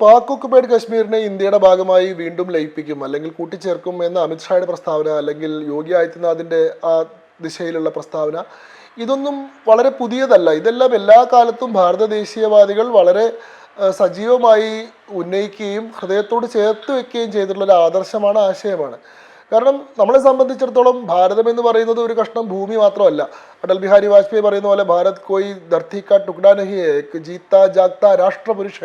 Pak occupied കശ്മീരിനെ ഇന്ത്യയുടെ ഭാഗമായി വീണ്ടും ലയിപ്പിക്കും അല്ലെങ്കിൽ കൂട്ടിച്ചേർക്കും എന്ന അമിത്ഷായുടെ പ്രസ്താവന അല്ലെങ്കിൽ യോഗി ആദിത്യനാഥിന്റെ ആ ദിശയിലുള്ള പ്രസ്താവന ഇതൊന്നും വളരെ പുതിയതല്ല. ഇതെല്ലാം എല്ലാ കാലത്തും ഭാരത ദേശീയവാദികൾ വളരെ സജീവമായി ഉന്നയിക്കുകയും ഹൃദയത്തോട് ചേർത്ത് വെക്കുകയും ചെയ്തിട്ടുള്ള ഒരു ആദർശമാണ് ആശയമാണ്. കാരണം നമ്മളെ സംബന്ധിച്ചിടത്തോളം ഭാരതം എന്ന് പറയുന്നത് ഒരു കഷ്ണം ഭൂമി മാത്രമല്ല. അടൽ ബിഹാരി വാജ്പേയി പറയുന്ന പോലെ ഭാരത് കോയി ധർത്തി കാ ഏക് ജീത്ത ജാഗ്ത രാഷ്ട്രപുരുഷ.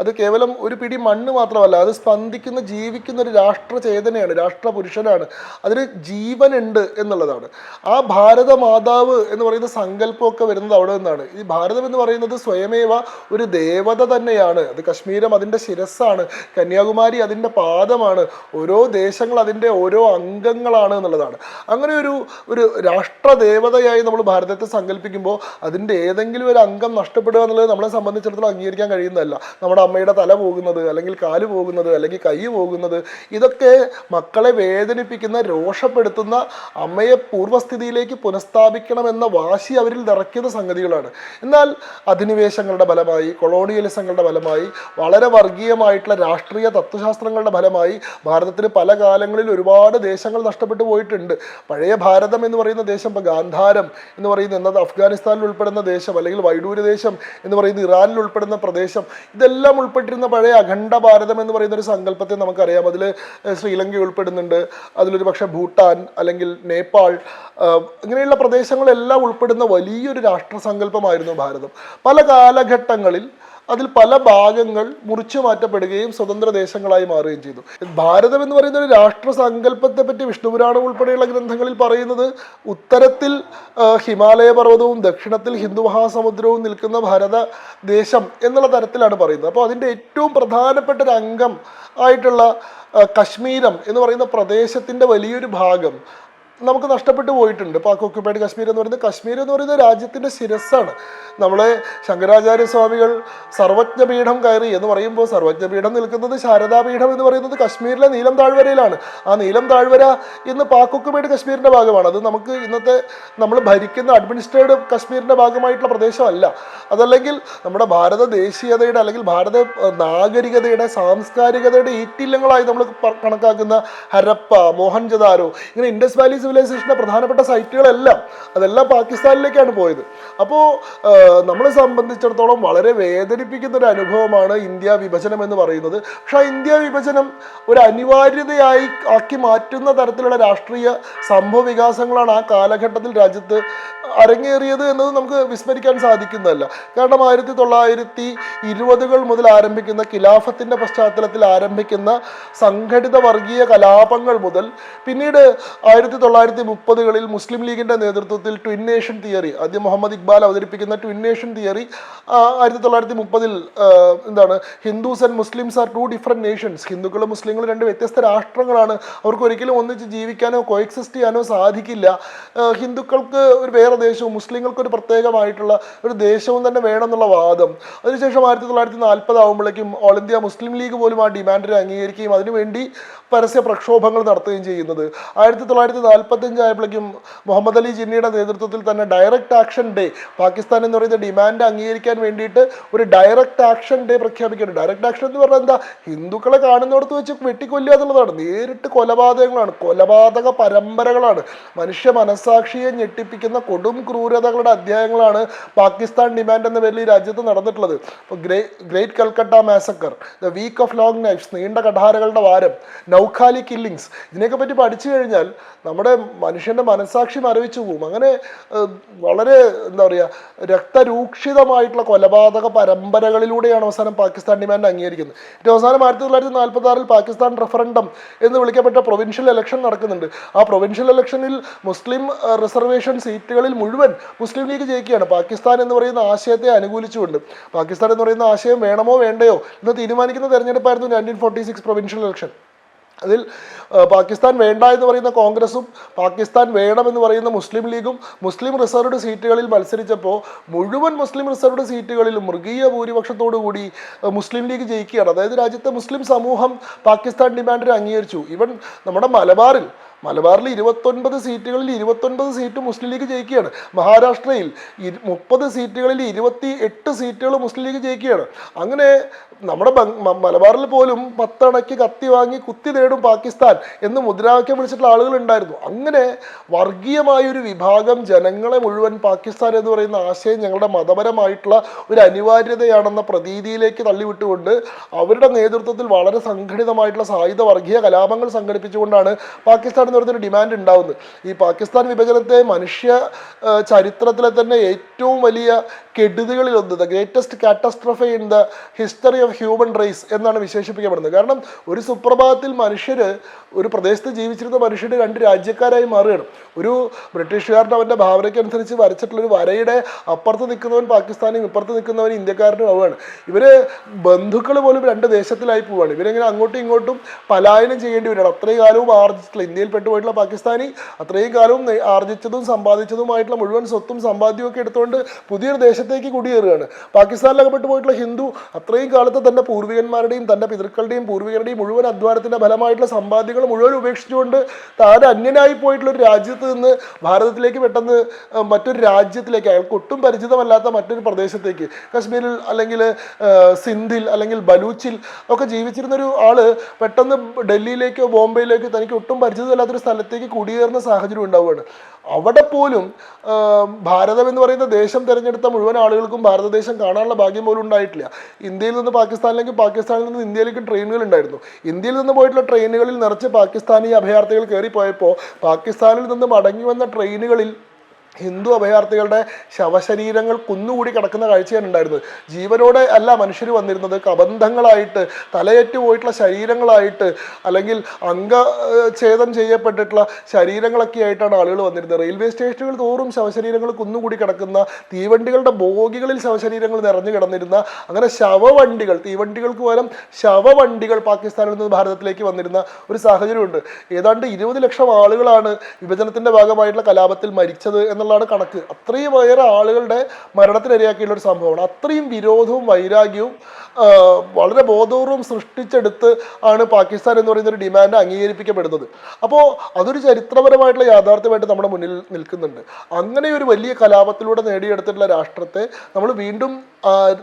അത് കേവലം ഒരു പിടി മണ്ണ് മാത്രമല്ല അത് സ്പന്ദിക്കുന്ന ജീവിക്കുന്ന ഒരു രാഷ്ട്ര ചേതനയാണ് രാഷ്ട്ര പുരുഷനാണ്. അതിന് ജീവനുണ്ട് എന്നുള്ളതാണ്. ആ ഭാരത മാതാവ് എന്ന് പറയുന്ന സങ്കല്പമൊക്കെ വരുന്നത് അവിടെ നിന്നാണ്. ഈ ഭാരതം എന്ന് പറയുന്നത് സ്വയമേവ ഒരു ദേവത തന്നെയാണ്. അത് കശ്മീരം അതിന്റെ ശിരസ്സാണ് കന്യാകുമാരി അതിന്റെ പാദമാണ് ഓരോ ദേശങ്ങൾ അതിന്റെ ഓരോ അംഗങ്ങളാണ് എന്നുള്ളതാണ്. അങ്ങനെ ഒരു ഒരു രാഷ്ട്ര ദേവതയായി നമ്മൾ ഭാരതത്തെ സങ്കല്പിക്കുമ്പോൾ അതിന്റെ ഏതെങ്കിലും ഒരു അംഗം നഷ്ടപ്പെടുക എന്നുള്ളത് നമ്മളെ സംബന്ധിച്ചിടത്തോളം അംഗീകരിക്കാൻ കഴിയുന്നതല്ല. നമ്മുടെ അമ്മയുടെ തല പോകുന്നത് അല്ലെങ്കിൽ കാൽ പോകുന്നത് അല്ലെങ്കിൽ കൈ പോകുന്നത് ഇതൊക്കെ മക്കളെ വേദനിപ്പിക്കുന്ന രോഷപ്പെടുത്തുന്ന അമ്മയെ പൂർവസ്ഥിതിയിലേക്ക് പുനഃസ്ഥാപിക്കണമെന്ന വാശി അവരിൽ നിറയ്ക്കുന്ന സംഗതികളാണ്. എന്നാൽ അധിനിവേശങ്ങളുടെ ഫലമായി കൊളോണിയലിസങ്ങളുടെ ഫലമായി വളരെ വർഗീയമായിട്ടുള്ള രാഷ്ട്രീയ തത്വശാസ്ത്രങ്ങളുടെ ഫലമായി ഭാരതത്തിന് പല കാലങ്ങളിൽ ഒരുപാട് ദേശങ്ങൾ നഷ്ടപ്പെട്ടു പോയിട്ടുണ്ട്. പഴയ ഭാരതം എന്ന് പറയുന്ന ദേശം ഇപ്പോൾ ഗാന്ധാരം എന്ന് പറയുന്നത് എന്നത് അഫ്ഗാനിസ്ഥാനിൽ ഉൾപ്പെടുന്ന ദേശം അല്ലെങ്കിൽ വൈഡൂര്യ ദേശം എന്ന് പറയുന്ന ഇറാനിൽ ഉൾപ്പെടുന്ന പ്രദേശം. ഇതെല്ലാം ഉൾപ്പെട്ടിരുന്ന പഴയ അഖണ്ഡ ഭാരതം എന്ന് പറയുന്ന ഒരു സങ്കല്പത്തെ നമുക്കറിയാം. അതിൽ ശ്രീലങ്ക ഉൾപ്പെടുന്നുണ്ട്. അതിലൊരു പക്ഷേ ഭൂട്ടാൻ അല്ലെങ്കിൽ നേപ്പാൾ ഇങ്ങനെയുള്ള പ്രദേശങ്ങളെല്ലാം ഉൾപ്പെടുന്ന വലിയൊരു രാഷ്ട്രസങ്കല്പമായിരുന്നു ഭാരതം. പല കാലഘട്ടങ്ങളിൽ അതിൽ പല ഭാഗങ്ങൾ മുറിച്ചു മാറ്റപ്പെടുകയും സ്വതന്ത്ര ദേശങ്ങളായി മാറുകയും ചെയ്തു. ഭാരതം എന്ന് പറയുന്ന ഒരു രാഷ്ട്ര സങ്കല്പത്തെ പറ്റി വിഷ്ണുപുരാണം ഉൾപ്പെടെയുള്ള ഗ്രന്ഥങ്ങളിൽ പറയുന്നത് ഉത്തരത്തിൽ ഹിമാലയ പർവതവും ദക്ഷിണത്തിൽ ഹിന്ദു മഹാസമുദ്രവും നിൽക്കുന്ന ഭാരത ദേശം എന്നുള്ള തരത്തിലാണ് പറയുന്നത്. അപ്പോൾ അതിന്റെ ഏറ്റവും പ്രധാനപ്പെട്ട ഒരു അംഗം ആയിട്ടുള്ള കശ്മീരം എന്ന് പറയുന്ന പ്രദേശത്തിന്റെ വലിയൊരു ഭാഗം നമുക്ക് നഷ്ടപ്പെട്ടു പോയിട്ടുണ്ട്. പാക് ഓക്യുപ്പൈഡ് കശ്മീർ എന്ന് പറയുന്നത് കശ്മീർ എന്ന് പറയുന്നത് രാജ്യത്തിന്റെ ശിരസ്സാണ്. നമ്മളെ ശങ്കരാചാര്യ സ്വാമികൾ സർവജ്ഞപീഠം കയറി എന്ന് പറയുമ്പോൾ സർവജ്ഞപീഠം നിൽക്കുന്നത് ശാരദാപീഠം എന്ന് പറയുന്നത് കശ്മീരിലെ നീലം താഴ്വരയിലാണ്. ആ നീലം താഴ്വര ഇന്ന് പാക് ഓക്യുപ്പൈഡ് കശ്മീരിന്റെ ഭാഗമാണ്. അത് നമുക്ക് ഇന്നത്തെ നമ്മൾ ഭരിക്കുന്ന അഡ്മിനിസ്ട്രേറ്റീവ് കശ്മീരിന്റെ ഭാഗമായിട്ടുള്ള പ്രദേശമല്ല. അതല്ലെങ്കിൽ നമ്മുടെ ഭാരത ദേശീയതയുടെ അല്ലെങ്കിൽ ഭാരത നാഗരികതയുടെ സാംസ്കാരികതയുടെ ഈറ്റില്ലങ്ങളായി നമ്മൾ കണക്കാക്കുന്ന ഹരപ്പ മോഹൻജദാരോ ഇങ്ങനെ ഇൻഡസ് വാലി സിവിലൈസേഷന്റെ പ്രധാനപ്പെട്ട സൈറ്റുകളെല്ലാം അതെല്ലാം പാകിസ്ഥാനിലേക്കാണ് പോയത്. അപ്പോൾ നമ്മളെ സംബന്ധിച്ചിടത്തോളം വളരെ വേദനിപ്പിക്കുന്ന ഒരു അനുഭവമാണ് ഇന്ത്യ വിഭജനം എന്ന് പറയുന്നത്. പക്ഷേ ആ ഇന്ത്യ വിഭജനം ഒരു അനിവാര്യതയായി ആക്കി മാറ്റുന്ന തരത്തിലുള്ള രാഷ്ട്രീയ സംഭവ വികാസങ്ങളാണ് ആ കാലഘട്ടത്തിൽ രാജ്യത്ത് അരങ്ങേറിയത് എന്നത് നമുക്ക് വിസ്മരിക്കാൻ സാധിക്കുന്നതല്ല. കാരണം ആയിരത്തി തൊള്ളായിരത്തി ഇരുപതുകൾ മുതൽ ആരംഭിക്കുന്ന ഖിലാഫത്തിന്റെ പശ്ചാത്തലത്തിൽ ആരംഭിക്കുന്ന സംഘടിത വർഗീയ കലാപങ്ങൾ മുതൽ പിന്നീട് ആയിരത്തി തൊള്ളായിരത്തി മുപ്പതുകളിൽ മുസ്ലിം ലീഗിന്റെ നേതൃത്വത്തിൽ ട്വിൻ നേഷൻ തിയറി ആദ്യം മുഹമ്മദ് ഇക്ബാൽ അവതരിപ്പിക്കുന്ന ട്വിൻ നേഷൻ തിയറി ആയിരത്തി തൊള്ളായിരത്തി മുപ്പതിൽ എന്താണ് Hindus and Muslims are two different nations ഹിന്ദുക്കളും മുസ്ലിങ്ങളും രണ്ട് വ്യത്യസ്ത രാഷ്ട്രങ്ങളാണ്. അവർക്ക് ഒരിക്കലും ഒന്നിച്ച് ജീവിക്കാനോ കോഎക്സിസ്റ്റ് ചെയ്യാനോ സാധിക്കില്ല. ഹിന്ദുക്കൾക്ക് ഒരു വേറെ ദേശവും മുസ്ലിങ്ങൾക്ക് ഒരു പ്രത്യേകമായിട്ടുള്ള ഒരു ദേശവും തന്നെ വേണമെന്നുള്ള വാദം. അതിനുശേഷം ആയിരത്തി തൊള്ളായിരത്തി നാൽപ്പത് ആകുമ്പോഴേക്കും ഓൾ ഇന്ത്യ മുസ്ലിം ലീഗ് പോലും ആ ഡിമാൻഡിനെ അംഗീകരിക്കുകയും അതിനുവേണ്ടി പരസ്യ പ്രക്ഷോഭങ്ങൾ നടത്തുകയും ചെയ്യുന്നത്. ആയിരത്തി തൊള്ളായിരത്തി നാൽപ്പത്തഞ്ച് ആയപ്പോഴേക്കും മുഹമ്മദ് അലി ജിന്നിയുടെ നേതൃത്വത്തിൽ തന്നെ ഡയറക്റ്റ് ആക്ഷൻ ഡേ പാകിസ്ഥാൻ എന്ന് പറയുന്ന ഡിമാൻഡ് അംഗീകരിക്കാൻ വേണ്ടിയിട്ട് ഒരു ഡയറക്റ്റ് ആക്ഷൻ ഡേ പ്രഖ്യാപിക്കുന്നു ഡയറക്റ്റ് ആക്ഷൻ എന്ന് പറഞ്ഞാൽ എന്താ? ഹിന്ദുക്കളെ കാണുന്നിടത്ത് വെച്ച് വെട്ടിക്കൊല്ലുക എന്നുള്ളതാണ്. നേരിട്ട് കൊലപാതകങ്ങളാണ്. കൊലപാതക പരമ്പരകളാണ്. മനുഷ്യ മനസാക്ഷിയെ ഞെട്ടിപ്പിക്കുന്ന കൊടും ക്രൂരതകളുടെ അധ്യായങ്ങളാണ് പാകിസ്ഥാൻ ഡിമാൻഡ് എന്ന പേരിൽ ഈ രാജ്യത്ത് നടന്നിട്ടുള്ളത്. ഇപ്പോൾ grey great Calcutta massacre the week of long knives നീണ്ട കഠാരകളുടെ വാരം നൗഖാലി കില്ലിങ്സ് ഇതിനെയൊക്കെ പറ്റി പഠിച്ചു കഴിഞ്ഞാൽ നമ്മുടെ മനുഷ്യന്റെ മനസാക്ഷി മരവിച്ചു പോകും അങ്ങനെ വളരെ എന്താ പറയുക രക്തരൂക്ഷിതമായിട്ടുള്ള കൊലപാതക പരമ്പരകളിലൂടെയാണ് അവസാനം പാകിസ്ഥാൻ ഡിമാൻഡ് അംഗീകരിക്കുന്നത്. ഏറ്റവും അവസാനം ആയിരത്തി തൊള്ളായിരത്തി നാൽപ്പത്തി ആറിൽ പാകിസ്ഥാൻ റെഫറൻഡം എന്ന് വിളിക്കപ്പെട്ട പ്രൊവിൻഷ്യൽ ഇലക്ഷൻ നടക്കുന്നുണ്ട്. ആ പ്രൊവിൻഷ്യൽ ഇലക്ഷനിൽ മുസ്ലിം റിസർവേഷൻ സീറ്റുകളിൽ മുഴുവൻ മുസ്ലിം ലീഗ് ജയിക്കുകയാണ്. പാകിസ്ഥാൻ എന്ന് പറയുന്ന ആശയത്തെ അനുകൂലിച്ചുകൊണ്ട്. പാകിസ്ഥാൻ എന്ന് പറയുന്ന ആശയം വേണമോ വേണ്ടയോ എന്ന് തീരുമാനിക്കുന്ന തെരഞ്ഞെടുപ്പായിരുന്നു nineteen forty six provincial election അതിൽ പാകിസ്ഥാൻ വേണ്ട എന്ന് പറയുന്ന കോൺഗ്രസും പാകിസ്ഥാൻ വേണമെന്ന് പറയുന്ന മുസ്ലിം ലീഗും മുസ്ലിം റിസർവ്ഡ് സീറ്റുകളിൽ മത്സരിച്ചപ്പോൾ മുഴുവൻ മുസ്ലിം റിസർവ്ഡ് സീറ്റുകളിലും മൃഗീയ കൂടി മുസ്ലിം ലീഗ് ജയിക്കുകയാണ്. അതായത് രാജ്യത്തെ മുസ്ലിം സമൂഹം പാകിസ്ഥാൻ ഡിമാൻഡിനെ അംഗീകരിച്ചു. ഈവൻ നമ്മുടെ മലബാറിൽ മലബാറിൽ ഇരുപത്തൊൻപത് സീറ്റുകളിൽ ഇരുപത്തൊൻപത് സീറ്റ് മുസ്ലിം ലീഗ് ജയിക്കുകയാണ്. മഹാരാഷ്ട്രയിൽ മുപ്പത് സീറ്റുകളിൽ ഇരുപത്തി എട്ട് സീറ്റുകൾ മുസ്ലിം ലീഗ് ജയിക്കുകയാണ്. അങ്ങനെ നമ്മുടെ മലബാറിൽ പോലും പത്തണയ്ക്ക് കത്തി വാങ്ങി കുത്തി നേടും പാകിസ്ഥാൻ എന്ന് മുദ്രാവാക്യം വിളിച്ചിട്ടുള്ള ആളുകൾ ഉണ്ടായിരുന്നു. അങ്ങനെ വർഗീയമായ ഒരു വിഭാഗം ജനങ്ങളെ മുഴുവൻ പാകിസ്ഥാൻ എന്ന് പറയുന്ന ആശയം ഞങ്ങളുടെ മതപരമായിട്ടുള്ള ഒരു അനിവാര്യതയാണെന്ന പ്രതീതിയിലേക്ക് തള്ളിവിട്ടുകൊണ്ട് അവരുടെ നേതൃത്വത്തിൽ വളരെ സംഘടിതമായിട്ടുള്ള സായുധ വർഗീയ കലാപങ്ങൾ സംഘടിപ്പിച്ചുകൊണ്ടാണ് പാകിസ്ഥാൻ എന്ന് പറയുന്നൊരു ഡിമാൻഡ് ഉണ്ടാവുന്നത് ഈ പാകിസ്ഥാൻ വിഭജനത്തെ മനുഷ്യ ചരിത്രത്തിലെ തന്നെ ഏറ്റവും വലിയ കെടുതികളിൽ ഒന്ന് the greatest catastrophe in the history of human race എന്നാണ് വിശേഷിപ്പിക്കപ്പെടുന്നത്. കാരണം ഒരു സുപ്രഭാതത്തിൽ മനുഷ്യർ ഒരു പ്രദേശത്ത് ജീവിച്ചിരുന്ന മനുഷ്യർ രണ്ട് രാജ്യക്കാരായി മാറുകയാണ്. ഒരു ബ്രിട്ടീഷുകാരൻ അവന്റെ ഭാവനയ്ക്കനുസരിച്ച് വരച്ചിട്ടുള്ള ഒരു വരയുടെ അപ്പുറത്ത് നിൽക്കുന്നവൻ പാകിസ്ഥാനും ഇപ്പുറത്ത് നിൽക്കുന്നവൻ ഇന്ത്യക്കാരനും ആവുകയാണ്. ഇവർ ബന്ധുക്കൾ പോലും രണ്ട് ദേശത്തിലായി പോവുകയാണ്. ഇവരെങ്ങനെ അങ്ങോട്ടും ഇങ്ങോട്ടും പലായനം ചെയ്യേണ്ടി വരികയാണ്. അത്രയും കാലവും ആർജിച്ചിട്ടുള്ള ഇന്ത്യയിൽ പെട്ടുപോയിട്ടുള്ള പാകിസ്ഥാനി അത്രയും കാലവും ആർജിച്ചതും സമ്പാദിച്ചതുമായിട്ടുള്ള മുഴുവൻ സ്വത്തും സമ്പാദ്യവും ഒക്കെ എടുത്തുകൊണ്ട് പുതിയൊരു ദേശത്തേക്ക് കുടിയേറുകയാണ്. പാകിസ്ഥാനിലകപ്പെട്ടു പോയിട്ടുള്ള ഹിന്ദു അത്രയും കാലത്ത് തന്റെ പൂർവികന്മാരുടെയും തന്റെ പിതൃക്കളുടെയും പൂർവികരുടെയും മുഴുവൻ അധ്വാനത്തിന്റെ ഫലമായിട്ടുള്ള സമ്പാദ്യങ്ങൾ മുഴുവൻ ഉപേക്ഷിച്ചുകൊണ്ട് താൻ അന്യനായി പോയിട്ടുള്ള ഒരു രാജ്യത്ത് നിന്ന് ഭാരതത്തിലേക്ക് പെട്ടെന്ന് മറ്റൊരു രാജ്യത്തിലേക്ക് അയാൾക്ക് ഒട്ടും പരിചിതമല്ലാത്ത മറ്റൊരു പ്രദേശത്തേക്ക് കശ്മീരിൽ അല്ലെങ്കിൽ സിന്ധിൽ അല്ലെങ്കിൽ ബലൂച്ചിൽ ഒക്കെ ജീവിച്ചിരുന്നൊരു ആൾ പെട്ടെന്ന് ഡൽഹിയിലേക്കോ ബോംബെയിലേക്കോ തനിക്ക് ഒട്ടും പരിചിതമല്ലാത്തൊരു സ്ഥലത്തേക്ക് കുടിയേറുന്ന സാഹചര്യം ഉണ്ടാവുകയാണ്. അവിടെ പോലും ഭാരതം എന്ന് പറയുന്ന ദേശം തിരഞ്ഞെടുത്ത മുഴുവൻ ആളുകൾക്കും ഭാരതദേശം കാണാനുള്ള ഭാഗ്യം പോലും ഉണ്ടായിട്ടില്ല. ഇന്ത്യയിൽ നിന്ന് പാകിസ്ഥാനിലേക്ക് പാകിസ്ഥാനിൽ നിന്ന് ഇന്ത്യയിലേക്ക് ട്രെയിനുകൾ ഉണ്ടായിരുന്നു. ഇന്ത്യയിൽ നിന്ന് പോയിട്ടുള്ള ട്രെയിനുകളിൽ നിറച്ച് പാകിസ്ഥാനി അഭയാർത്ഥികൾ കയറി പോയപ്പോൾ പാകിസ്ഥാനിൽ നിന്ന് മടങ്ങി വന്ന ട്രെയിനുകളിൽ ഹിന്ദു അഭയാർത്ഥികളുടെ ശവശരീരങ്ങൾ കുന്നുകൂടി കിടക്കുന്ന കാഴ്ചയാണ് ഉണ്ടായിരുന്നത് ജീവനോടെ അല്ല മനുഷ്യർ വന്നിരുന്നത്. കബന്ധങ്ങളായിട്ട് തലയേറ്റ് പോയിട്ടുള്ള ശരീരങ്ങളായിട്ട് അല്ലെങ്കിൽ അംഗഛേദം ചെയ്യപ്പെട്ടിട്ടുള്ള ശരീരങ്ങളൊക്കെ ആയിട്ടാണ് ആളുകൾ വന്നിരുന്നത്. റെയിൽവേ സ്റ്റേഷനുകൾ തോറും ശവശരീരങ്ങൾ കുന്നുകൂടി കിടക്കുന്ന തീവണ്ടികളുടെ ബോഗികളിൽ ശവശരീരങ്ങൾ നിറഞ്ഞു കിടന്നിരുന്ന അങ്ങനെ ശവവണ്ടികൾ തീവണ്ടികൾക്ക് പകരം ശവവണ്ടികൾ പാകിസ്ഥാനിൽ നിന്ന് ഭാരതത്തിലേക്ക് വന്നിരുന്ന ഒരു സാഹചര്യമുണ്ട്. ഏതാണ്ട് ഇരുപത് ലക്ഷം ആളുകളാണ് വിഭജനത്തിന്റെ ഭാഗമായിട്ടുള്ള കലാപത്തിൽ മരിച്ചത് എന്നുള്ളതാണ് കണക്ക്. അത്രയും ഏറെ ആളുകളുടെ മരണത്തിനിരയാക്കിയുള്ള ഒരു സംഭവമാണ്. അത്രയും വിരോധവും വൈരാഗ്യവും വളരെ ബോധപൂർവം സൃഷ്ടിച്ചെടുത്ത് ആണ് പാകിസ്ഥാൻ എന്ന് പറയുന്ന ഒരു ഡിമാൻഡ് അംഗീകരിപ്പിക്കപ്പെടുന്നത്. അപ്പോൾ അതൊരു ചരിത്രപരമായിട്ടുള്ള യാഥാർത്ഥ്യമായിട്ട് നമ്മുടെ മുന്നിൽ നിൽക്കുന്നുണ്ട്. അങ്ങനെ ഒരു വലിയ കലാപത്തിലൂടെ നേടിയെടുത്തിട്ടുള്ള രാഷ്ട്രത്തെ നമ്മൾ വീണ്ടും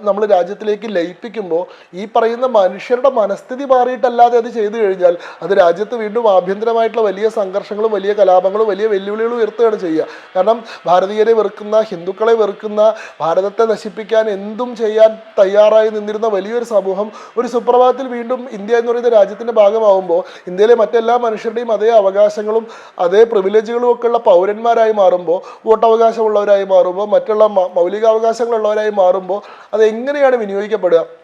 നമ്മൾ രാജ്യത്തിലേക്ക് ലയിപ്പിക്കുമ്പോൾ ഈ പറയുന്ന മനുഷ്യരുടെ മനസ്ഥിതി മാറിയിട്ടല്ലാതെ അത് ചെയ്തു കഴിഞ്ഞാൽ അത് രാജ്യത്ത് വീണ്ടും ആഭ്യന്തരമായിട്ടുള്ള വലിയ സംഘർഷങ്ങളും വലിയ കലാപങ്ങളും വലിയ വെല്ലുവിളികളും ഉയർത്തുകയാണ് ചെയ്യുക. കാരണം ഭാരതീയരെ വെറുക്കുന്ന ഹിന്ദുക്കളെ വെറുക്കുന്ന ഭാരതത്തെ നശിപ്പിക്കാൻ എന്തും ചെയ്യാൻ തയ്യാറായി നിന്നിരുന്ന വലിയൊരു സമൂഹം ഒരു സുപ്രഭാതത്തിൽ വീണ്ടും ഇന്ത്യ എന്ന് പറയുന്ന രാജ്യത്തിന്റെ ഭാഗമാവുമ്പോൾ ഇന്ത്യയിലെ മറ്റെല്ലാ മനുഷ്യരുടെയും അതേ അവകാശങ്ങളും അതേ പ്രിവിലേജുകളും ഒക്കെ ഉള്ള പൗരന്മാരായി മാറുമ്പോൾ വോട്ടവകാശമുള്ളവരായി മാറുമ്പോൾ മറ്റുള്ള മൗലികാവകാശങ്ങളുള്ളവരായി മാറുമ്പോൾ അത് എങ്ങനെയാണ് വിനിയോഗിക്കപ്പെടുക?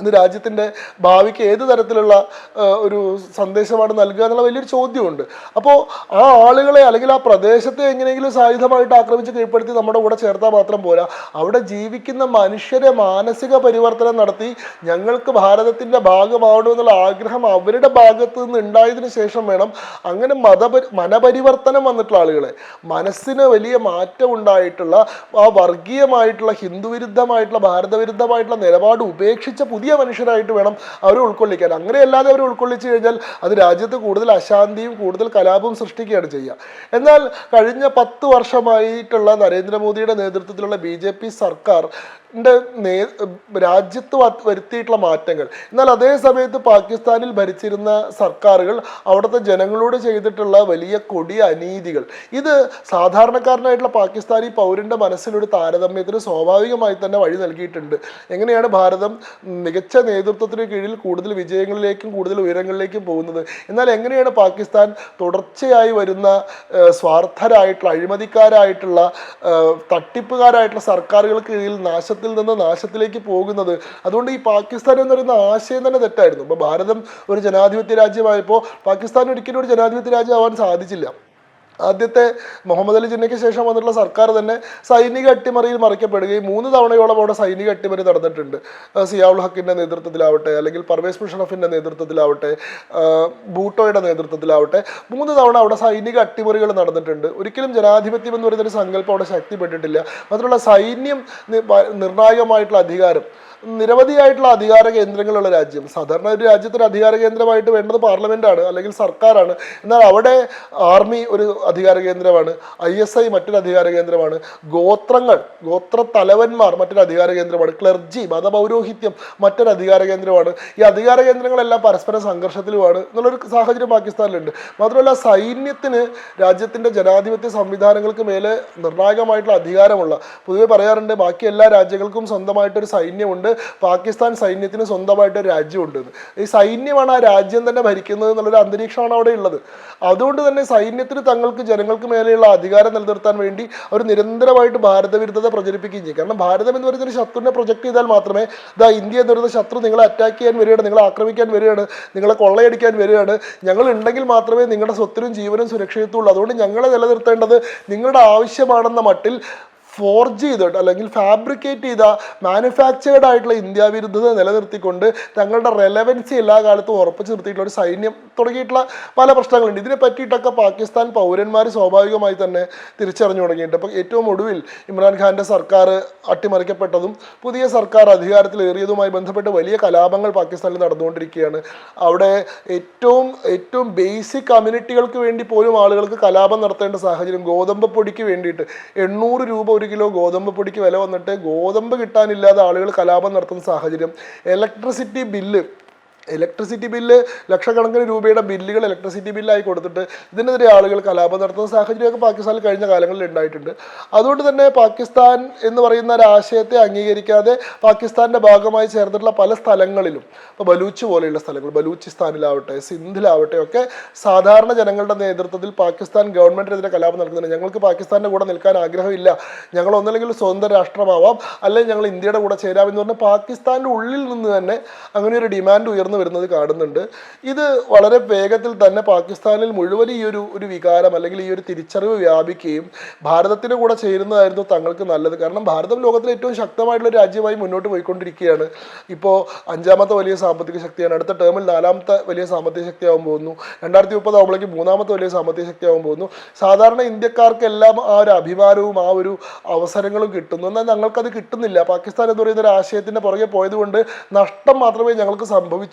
ഇന്ന് രാജ്യത്തിന്റെ ഭാവിക്ക് ഏത് തരത്തിലുള്ള ഒരു സന്ദേശമാണ് നൽകുക എന്നുള്ള വലിയൊരു ചോദ്യമുണ്ട്. അപ്പോൾ ആ ആളുകളെ അല്ലെങ്കിൽ ആ പ്രദേശത്തെ എങ്ങനെയെങ്കിലും സായുധമായിട്ട് ആക്രമിച്ച് കീഴ്പ്പെടുത്തി നമ്മുടെ കൂടെ ചേർത്താൽ മാത്രം പോരാ. അവിടെ ജീവിക്കുന്ന മനുഷ്യരെ മാനസിക പരിവർത്തനം നടത്തി ഞങ്ങൾക്ക് ഭാരതത്തിന്റെ ഭാഗമാവണമെന്നുള്ള ആഗ്രഹം അവരുടെ ഭാഗത്ത് നിന്ന് ഉണ്ടായതിനു ശേഷം വേണം അങ്ങനെ മതപരി മനപരിവർത്തനം വന്നിട്ടുള്ള ആളുകളെ. മനസ്സിന് വലിയ മാറ്റം ഉണ്ടായിട്ടുള്ള ആ വർഗീയമായിട്ടുള്ള ഹിന്ദുവിരുദ്ധമായിട്ടുള്ള ഭാരതവിരുദ്ധമായിട്ടുള്ള നിലപാട് ഉപേക്ഷിച്ച പുതിയ മനുഷ്യരായിട്ട് വേണം അവരെ ഉൾക്കൊള്ളിക്കാൻ. അങ്ങനെയല്ലാതെ അവരെ ഉൾക്കൊള്ളിച്ചു കഴിഞ്ഞാൽ അത് രാജ്യത്ത് കൂടുതൽ അശാന്തിയും കൂടുതൽ കലാപവും സൃഷ്ടിക്കുകയാണ് ചെയ്യുക. എന്നാൽ കഴിഞ്ഞ പത്ത് വർഷമായിട്ടുള്ള നരേന്ദ്രമോദിയുടെ നേതൃത്വത്തിലുള്ള ബി ജെ പി സർക്കാർ നേ രാജ്യത്ത് വരുത്തിയിട്ടുള്ള മാറ്റങ്ങൾ. എന്നാൽ അതേ സമയത്ത് പാകിസ്ഥാനിൽ ഭരിച്ചിരുന്ന സർക്കാരുകൾ അവിടുത്തെ ജനങ്ങളോട് ചെയ്തിട്ടുള്ള വലിയ കൊടിയ അനീതികൾ. ഇത് സാധാരണക്കാരനായിട്ടുള്ള പാകിസ്ഥാനി പൗരന്റെ മനസ്സിലൊരു താരതമ്യത്തിന് സ്വാഭാവികമായി തന്നെ വഴി നൽകിയിട്ടുണ്ട്. എങ്ങനെയാണ് ഭാരതം മികച്ച നേതൃത്വത്തിന് കീഴിൽ കൂടുതൽ വിജയങ്ങളിലേക്കും കൂടുതൽ ഉയരങ്ങളിലേക്കും പോകുന്നത്. എന്നാൽ എങ്ങനെയാണ് പാകിസ്ഥാൻ തുടർച്ചയായി വരുന്ന സ്വാർത്ഥരായിട്ടുള്ള അഴിമതിക്കാരായിട്ടുള്ള തട്ടിപ്പുകാരായിട്ടുള്ള സർക്കാരുകൾക്ക് കീഴിൽ നാശത്തിൽ നിന്ന് നാശത്തിലേക്ക് പോകുന്നത്? അതുകൊണ്ട് ഈ പാകിസ്ഥാൻ എന്ന് പറയുന്ന ആശയം തന്നെ തെറ്റായിരുന്നു. അപ്പോൾ ഭാരതം ഒരു ജനാധിപത്യ രാജ്യമായപ്പോൾ പാകിസ്ഥാൻ ഒരിക്കലും ഒരു ജനാധിപത്യ രാജ്യമാവാൻ സാധിച്ചില്ല. ആദ്യത്തെ മുഹമ്മദ് അലി ജിന്നയ്ക്ക് ശേഷം വന്നിട്ടുള്ള സർക്കാർ തന്നെ സൈനിക അട്ടിമറിയിൽ മറിക്കപ്പെടുകയും മൂന്ന് തവണയോളം അവിടെ സൈനിക അട്ടിമറി നടന്നിട്ടുണ്ട്. സിയാവുൽ ഹക്കിന്റെ നേതൃത്വത്തിലാവട്ടെ അല്ലെങ്കിൽ പർവേസ് മുഷറഫിന്റെ നേതൃത്വത്തിലാവട്ടെ ബൂട്ടോയുടെ നേതൃത്വത്തിലാവട്ടെ മൂന്ന് തവണ അവിടെ സൈനിക അട്ടിമറികൾ നടന്നിട്ടുണ്ട്. ഒരിക്കലും ജനാധിപത്യം എന്ന് പറയുന്ന ഒരു സങ്കല്പം അവിടെ ശക്തിപ്പെട്ടിട്ടില്ല. മാത്രമല്ല സൈന്യം നിർണായകമായിട്ടുള്ള അധികാരം നിരവധിയായിട്ടുള്ള അധികാര കേന്ദ്രങ്ങളുള്ള രാജ്യം സാധാരണ ഒരു രാജ്യത്തിന് അധികാര കേന്ദ്രമായിട്ട് വേണ്ടത് പാർലമെന്റാണ് അല്ലെങ്കിൽ സർക്കാരാണ്. എന്നാൽ അവിടെ ആർമി ഒരു അധികാര കേന്ദ്രമാണ് ഐ എസ് ഐ മറ്റൊരു അധികാര കേന്ദ്രമാണ് ഗോത്രങ്ങൾ ഗോത്ര തലവന്മാർ മറ്റൊരു അധികാര കേന്ദ്രമാണ് ക്ലർജി മതപൗരോഹിത്യം മറ്റൊരു അധികാര കേന്ദ്രമാണ് ഈ അധികാര കേന്ദ്രങ്ങളെല്ലാം പരസ്പര സംഘർഷത്തിലുമാണ് എന്നുള്ളൊരു സാഹചര്യം പാകിസ്ഥാനിലുണ്ട്. മാത്രമല്ല സൈന്യത്തിന് രാജ്യത്തിന്റെ ജനാധിപത്യ സംവിധാനങ്ങൾക്ക് മേലെ നിർണായകമായിട്ടുള്ള അധികാരമുള്ള പൊതുവെ പറയാറുണ്ട് ബാക്കി എല്ലാ രാജ്യങ്ങൾക്കും സ്വന്തമായിട്ടൊരു സൈന്യമുണ്ട്. പാകിസ്ഥാൻ സൈന്യത്തിന് സ്വന്തമായിട്ടൊരു രാജ്യമുണ്ട്. ഈ സൈന്യമാണ് ആ രാജ്യം തന്നെ ഭരിക്കുന്നത് എന്നുള്ളൊരു അന്തരീക്ഷമാണ് അവിടെ ഉള്ളത്. അതുകൊണ്ട് തന്നെ സൈന്യത്തിന് തങ്ങൾക്ക് ജനങ്ങൾക്ക് മേലെയുള്ള അധികാരം നിലനിർത്താൻ വേണ്ടി അവർ നിരന്തരമായിട്ട് ഭാരതവിരുദ്ധത പ്രചരിപ്പിക്കുകയും ചെയ്യും. കാരണം ഭാരതം എന്ന് പറയുന്ന ഒരു ശത്രുവിനെ പ്രൊജക്ട് ചെയ്താൽ മാത്രമേ ഇതാ ഇന്ത്യ എന്ന് പറയുന്ന ശത്രു നിങ്ങളെ അറ്റാക്ക് ചെയ്യാൻ വരികയാണ് നിങ്ങളെ ആക്രമിക്കാൻ വരികയാണ് നിങ്ങളെ കൊള്ളയടിക്കാൻ വരികയാണ്. ഞങ്ങൾ ഉണ്ടെങ്കിൽ മാത്രമേ നിങ്ങളുടെ സ്വത്തിനും ജീവനും സുരക്ഷിതത്തുള്ളൂ അതുകൊണ്ട് ഞങ്ങളെ നിലനിർത്തേണ്ടത് നിങ്ങളുടെ ആവശ്യമാണെന്ന മട്ടിൽ ഫോർജ് ചെയ്തിട്ട് അല്ലെങ്കിൽ ഫാബ്രിക്കേറ്റ് ചെയ്ത മാനുഫാക്ചേർഡ് ആയിട്ടുള്ള ഇന്ത്യ വിരുദ്ധത നിലനിർത്തിക്കൊണ്ട് തങ്ങളുടെ റെലവൻസി എല്ലാ കാലത്തും ഉറപ്പിച്ചു നിർത്തിയിട്ടുള്ള ഒരു സൈന്യം തുടങ്ങിയിട്ടുള്ള പല പ്രശ്നങ്ങളുണ്ട്. ഇതിനെ പറ്റിയിട്ടൊക്കെ പാകിസ്ഥാൻ പൗരന്മാർ സ്വാഭാവികമായി തന്നെ തിരിച്ചറിഞ്ഞു തുടങ്ങിയിട്ടുണ്ട്. അപ്പോൾ ഏറ്റവും ഒടുവിൽ ഇമ്രാൻഖാന്റെ സർക്കാർ അട്ടിമറിക്കപ്പെട്ടതും പുതിയ സർക്കാർ അധികാരത്തിലേറിയതുമായി ബന്ധപ്പെട്ട് വലിയ കലാപങ്ങൾ പാകിസ്ഥാനിൽ നടന്നുകൊണ്ടിരിക്കുകയാണ്. അവിടെ ഏറ്റവും ഏറ്റവും ബേസിക് കമ്മ്യൂണിറ്റികൾക്ക് വേണ്ടി പോലും ആളുകൾക്ക് കലാപം നടത്തേണ്ട സാഹചര്യം ഗോതമ്പ് പൊടിക്ക് വേണ്ടിയിട്ട് എണ്ണൂറ് രൂപ ഒരു കിലോ ഗോതമ്പ് പൊടിക്ക് വില വന്നിട്ട് ഗോതമ്പ് കിട്ടാനില്ലാതെ ആളുകൾ കലാപം നടത്തുന്ന സാഹചര്യം. ഇലക്ട്രിസിറ്റി ബില്ല് ഇലക്ട്രിസിറ്റി ബില്ല് ലക്ഷക്കണക്കിന് രൂപയുടെ ബില്ലുകൾ ഇലക്ട്രിസിറ്റി ബില്ലായി കൊടുത്തിട്ട് ഇതിനെതിരെ ആളുകൾ കലാപം നടത്തുന്ന സാഹചര്യമൊക്കെ പാകിസ്ഥാനിൽ കഴിഞ്ഞ കാലങ്ങളിൽ ഉണ്ടായിട്ടുണ്ട്. അതുകൊണ്ട് തന്നെ പാകിസ്ഥാൻ എന്ന് പറയുന്ന ഒരു ആശയത്തെ അംഗീകരിക്കാതെ പാകിസ്ഥാന്റെ ഭാഗമായി ചേർന്നിട്ടുള്ള പല സ്ഥലങ്ങളിലും ഇപ്പോൾ ബലൂച്ച് പോലെയുള്ള സ്ഥലങ്ങൾ ബലൂച്ചിസ്ഥാനിലാവട്ടെ സിന്ധിലാവട്ടെ ഒക്കെ സാധാരണ ജനങ്ങളുടെ നേതൃത്വത്തിൽ പാകിസ്ഥാൻ ഗവൺമെന്റിനെതിരെ കലാപം നടക്കുന്നുണ്ട്. ഞങ്ങൾക്ക് പാകിസ്ഥാന്റെ കൂടെ നിൽക്കാൻ ആഗ്രഹമില്ല. ഞങ്ങൾ ഒന്നല്ലെങ്കിൽ സ്വന്തം രാഷ്ട്രമാവാം. അല്ലെങ്കിൽ ഞങ്ങൾ ഇന്ത്യയുടെ കൂടെ ചേരാമെന്ന് പറഞ്ഞാൽ പാകിസ്ഥാന്റെ ഉള്ളിൽ നിന്ന് തന്നെ അങ്ങനെ ഒരു ഡിമാൻഡ് ഉയർന്നു വരുന്നത് കാണുന്നുണ്ട്. ഇത് വളരെ വേഗത്തിൽ തന്നെ പാകിസ്ഥാനിൽ മുഴുവൻ ഈ ഒരു ഒരു വികാരം അല്ലെങ്കിൽ ഈ ഒരു തിരിച്ചറിവ് വ്യാപിക്കുകയും ഭാരതത്തിന് കൂടെ ചേരുന്നതായിരുന്നു തങ്ങൾക്ക് നല്ലത്. കാരണം ഭാരതം ലോകത്തിലെ ഏറ്റവും ശക്തമായിട്ടുള്ള രാജ്യമായി മുന്നോട്ട് പോയിക്കൊണ്ടിരിക്കുകയാണ്. ഇപ്പോൾ അഞ്ചാമത്തെ വലിയ സാമ്പത്തിക ശക്തിയാണ്. അടുത്ത ടേമിൽ നാലാമത്തെ വലിയ സാമ്പത്തിക ശക്തിയാവാൻ പോകുന്നു. രണ്ടായിരത്തി മുപ്പത് ആകുമ്പോഴേക്ക് മൂന്നാമത്തെ വലിയ സാമ്പത്തിക ശക്തിയാവാൻ പോകുന്നു. സാധാരണ ഇന്ത്യക്കാർക്കെല്ലാം ആ ഒരു അഭിമാനവും ആ ഒരു അവസരങ്ങളും കിട്ടുന്നു. എന്നാൽ ഞങ്ങൾക്കത് കിട്ടുന്നില്ല. പാകിസ്ഥാൻ എന്ന് പറയുന്ന ഒരു ആശയത്തിന്റെ പുറകെ പോയതുകൊണ്ട് നഷ്ടം മാത്രമേ ഞങ്ങൾക്ക്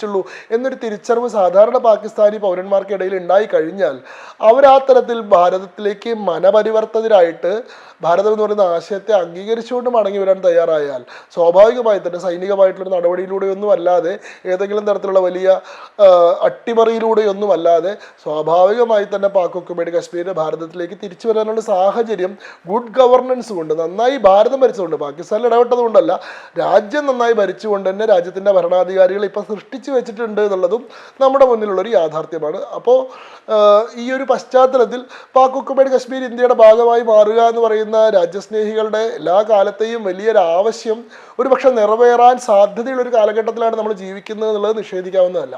സംഭവിച്ചുള്ളൂ എന്നൊരു തിരിച്ചറിവ് സാധാരണ പാകിസ്ഥാനി പൗരന്മാർക്കിടയിൽ ഉണ്ടായി കഴിഞ്ഞാൽ അവർ ആ തരത്തിൽ ഭാരതത്തിലേക്ക് മനപരിവർത്തകരായിട്ട് ഭാരതം എന്ന് പറയുന്ന ആശയത്തെ അംഗീകരിച്ചുകൊണ്ട് മടങ്ങി വരാൻ തയ്യാറായാൽ സ്വാഭാവികമായി തന്നെ സൈനികമായിട്ടുള്ള നടപടിയിലൂടെയൊന്നും അല്ലാതെ ഏതെങ്കിലും തരത്തിലുള്ള വലിയ അട്ടിമറിയിലൂടെയൊന്നും അല്ലാതെ സ്വാഭാവികമായി തന്നെ പാക് വേണ്ടി കശ്മീർ ഭാരതത്തിലേക്ക് തിരിച്ചു വരാനുള്ള സാഹചര്യം ഗുഡ് ഗവർണൻസ് കൊണ്ട് നന്നായി ഭാരതം ഭരിച്ചുകൊണ്ട് പാകിസ്ഥാനിൽ ഇടപെട്ടത് കൊണ്ടല്ല രാജ്യം നന്നായി ഭരിച്ചുകൊണ്ട് തന്നെ രാജ്യത്തിന്റെ ഭരണാധികാരികൾ ഇപ്പം സൃഷ്ടിച്ചു വെച്ചിട്ടുണ്ട് എന്നുള്ളതും നമ്മുടെ മുന്നിലുള്ളൊരു യാഥാർത്ഥ്യമാണ്. അപ്പോൾ ഈ ഒരു പശ്ചാത്തലത്തിൽ പാക് ഒക്കുമേഡ് കശ്മീർ ഇന്ത്യയുടെ ഭാഗമായി മാറുക എന്ന് പറയുന്ന രാജ്യസ്നേഹികളുടെ എല്ലാ കാലത്തെയും വലിയൊരു ആവശ്യം ഒരു പക്ഷെ നിറവേറാൻ സാധ്യതയുള്ള ഒരു കാലഘട്ടത്തിലാണ് നമ്മൾ ജീവിക്കുന്നത് എന്നുള്ളത് നിഷേധിക്കാവുന്നതല്ല.